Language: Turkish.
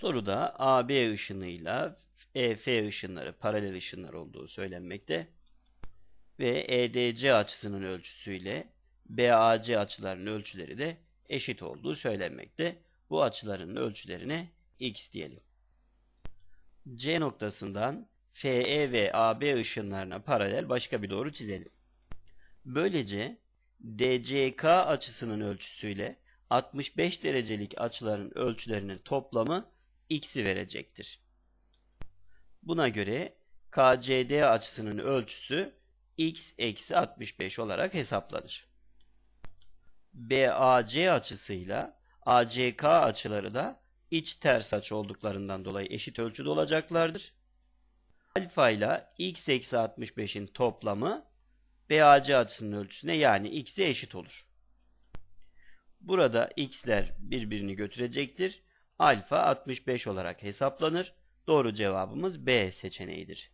Soruda AB ışınıyla EF ışınları paralel ışınlar olduğu söylenmekte ve EDC açısının ölçüsüyle BAC açılarının ölçüleri de eşit olduğu söylenmekte. Bu açıların ölçülerine x diyelim. C noktasından FE ve AB ışınlarına paralel başka bir doğru çizelim. Böylece DCK açısının ölçüsüyle 65 derecelik açıların ölçülerinin toplamı x'i verecektir. Buna göre KCD açısının ölçüsü x eksi 65 olarak hesaplanır. BAC açısıyla ACK açıları da iç ters açı olduklarından dolayı eşit ölçüde olacaklardır. Alfa ile x eksi 65'in toplamı BAC açısının ölçüsüne yani x'e eşit olur. Burada x'ler birbirini götürecektir. Alfa 65 olarak hesaplanır. Doğru cevabımız B seçeneğidir.